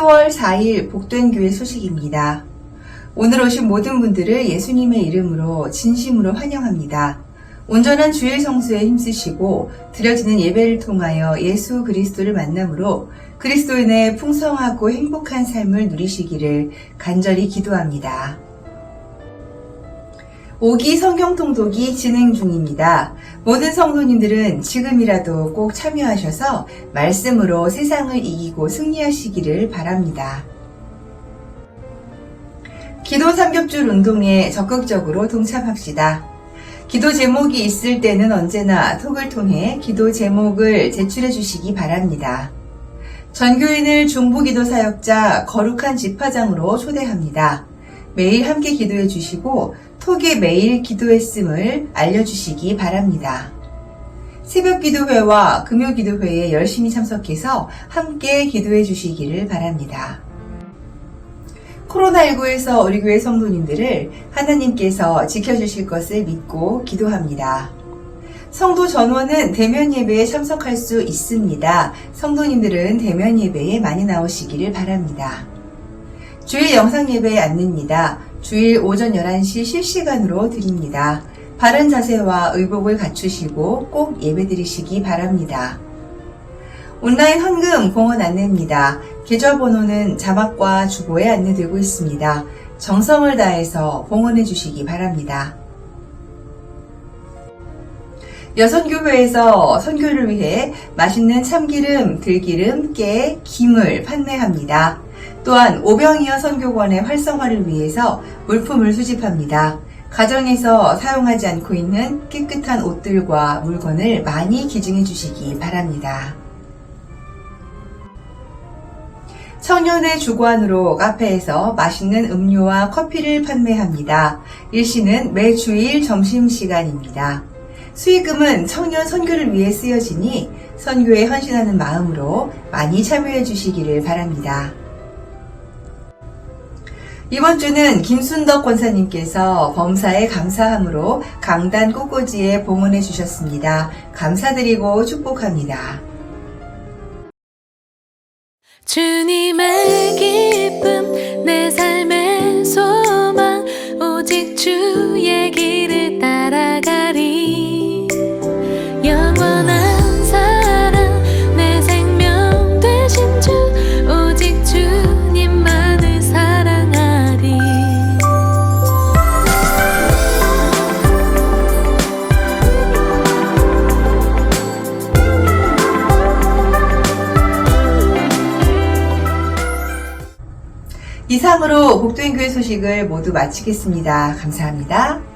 10월 4일 복된 교회 소식입니다. 오늘 오신 모든 분들을 예수님의 이름으로 진심으로 환영합니다. 온전한 주일 성수에 힘쓰시고 드려지는 예배를 통하여 예수 그리스도를 만남으로 그리스도인의 풍성하고 행복한 삶을 누리시기를 간절히 기도합니다. 5기 성경 통독이 진행 중입니다. 모든 성도님들은 지금이라도 꼭 참여하셔서 말씀으로 세상을 이기고 승리하시기를 바랍니다. 기도 삼겹줄 운동에 적극적으로 동참합시다. 기도 제목이 있을 때는 언제나 톡을 통해 기도 제목을 제출해 주시기 바랍니다. 전교인을 중부기도 사역자 거룩한 집화장으로 초대합니다. 매일 함께 기도해 주시고 톡에 매일 기도했음을 알려주시기 바랍니다. 새벽 기도회와 금요 기도회에 열심히 참석해서 함께 기도해 주시기를 바랍니다. 코로나19에서 우리 교회 성도님들을 하나님께서 지켜주실 것을 믿고 기도합니다. 성도 전원은 대면 예배에 참석할 수 있습니다. 성도님들은 대면 예배에 많이 나오시기를 바랍니다. 주일 영상 예배 안내입니다. 주일 오전 11시 실시간으로 드립니다. 바른 자세와 의복을 갖추시고 꼭 예배 드리시기 바랍니다. 온라인 헌금 공헌 안내입니다. 계좌번호는 자막과 주보에 안내되고 있습니다. 정성을 다해서 공헌해 주시기 바랍니다. 여선교회에서 선교를 위해 맛있는 참기름, 들기름, 깨, 김을 판매합니다. 또한 오병이어 선교관의 활성화를 위해서 물품을 수집합니다. 가정에서 사용하지 않고 있는 깨끗한 옷들과 물건을 많이 기증해 주시기 바랍니다. 청년의 주관으로 카페에서 맛있는 음료와 커피를 판매합니다. 일시는 매 주일 점심시간입니다. 수익금은 청년 선교를 위해 쓰여지니 선교에 헌신하는 마음으로 많이 참여해 주시기를 바랍니다. 이번 주는 김순덕 권사님께서 범사에 감사함으로 강단 꽃꽂이에 봉헌해 주셨습니다. 감사드리고 축복합니다. 주님의 기 이상으로 복도인교회 소식을 모두 마치겠습니다. 감사합니다.